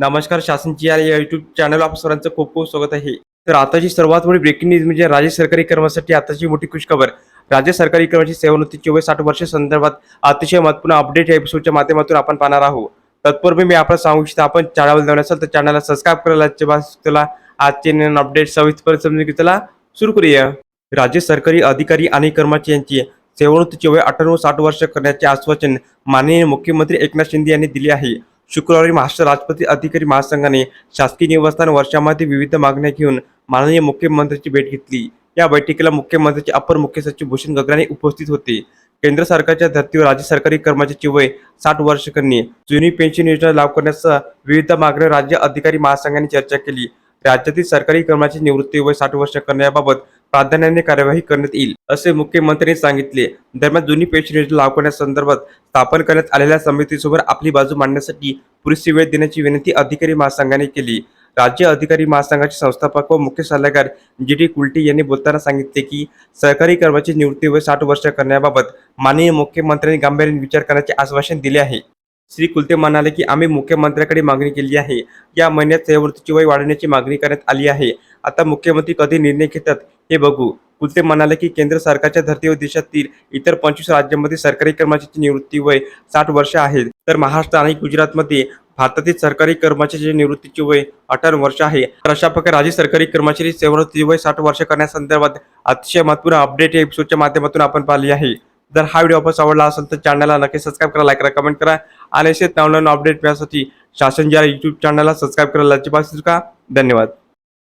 नमस्कार शासनची या YouTube channel आप सर्वांचं खूप खूप स्वागत आहे. तर आताची सर्वात मोठी ब्रेकिंग न्यूज म्हणजे राज्य सरकारी कर्मचाऱ्यांसाठी आताची मोठी खुशखबर. राज्य सरकारी कर्मचारी सेवानिवृत्तीची वय साठ वर्ष संदर्भात अतिशय महत्त्वपूर्ण अपडेट या एपिसोडच्या माध्यमातून आपण पाहणार आहोत. तत्पूर्वी मी आपण सांगू इच्छितो आपण चॅनल नवीन असेल तर चॅनलला सबस्क्राईब करायला तुला आजचे अपडेट सविस्तर समजून घेतला सुरू करूया. राज्य सरकारी अधिकारी आणि कर्मचारी यांची सेवानिवृत्तीची वय अठरा साठ वर्ष करण्याचे आश्वासन माननीय मुख्यमंत्री एकनाथ शिंदे यांनी दिले आहे. शुक्रवारी महाराष्ट्र राष्ट्रपती अधिकारी महासंघाने शासकीय निवासस्थान वर्षामध्ये विविध मागण्या घेऊन माननीय मुख्यमंत्र्यांची भेट घेतली. या बैठकीला मुख्यमंत्र्यांचे अपर मुख्य सचिव भूषण गगराने उपस्थित होते. केंद्र सरकारच्या धर्तीवर राज्य सरकारी कर्मचाऱ्याची वय साठ वर्ष करणे जुनी पेन्शन योजना लागू करण्यासह विविध मागण्या राज्य अधिकारी महासंघाने चर्चा केली. राज्यातील सरकारी कर्मचारी निवृत्ती वय साठ वर्ष करण्याबाबत प्राधान्याने कार्यवाही करण्यात येईल असे मुख्यमंत्र्यांनी सांगितले. दरम्यान जुनी पेन्शन योजना लागू करण्यासंदर्भात स्थापन करण्यात आलेल्या समितीसोबत आपली बाजू मांडण्यासाठी पुरेशी वेळ देण्याची विनंती अधिकारी महासंघाने केली. राज्य अधिकारी महासंघाचे संस्थापक व मुख्य सल्लागार जी डी कुलटे यांनी बोलताना सांगितले की सरकारी कर्मचारी निवृत्ती वय साठ वर्ष करण्याबाबत माननीय मुख्यमंत्र्यांनी गांभीर्याने विचार करण्याचे आश्वासन दिले आहे. श्री कुलते म्हणाले की आम्ही मुख्यमंत्र्यांकडे मागणी केली आहे. या महिन्यात सेवावृत्तीची वय वाढवण्याची मागणी करण्यात आली आहे. आता मुख्यमंत्री कधी निर्णय घेतात हे बघू. कुलते म्हणाले की केंद्र सरकारच्या धर्तीवर देशातील इतर पंचवीस राज्यांमध्ये सरकारी कर्मचाऱ्याची निवृत्ती वय साठ वर्ष आहे. तर महाराष्ट्र आणि गुजरातमध्ये भारतातील सरकारी कर्मचाऱ्याची निवृत्तीची वय अठरा वर्ष आहे. तर अशा प्रकारे राज्य सरकारी कर्मचारी सेवृत्ती वय साठ वर्ष करण्यासंदर्भात अतिशय महत्त्वपूर्ण अपडेट या एपिसोडच्या माध्यमातून आपण पाहिली आहे. जर हा व्हिडिओ आपण आवडला असेल तर चॅनलला नक्की सबस्क्राईब करा लाईक करा कमेंट करा आणि असेच नवनवीन अपडेट मिळण्यासाठी शासन ज्या युट्यूब चॅनलला सबस्क्राईब करायला अजिबात का धन्यवाद.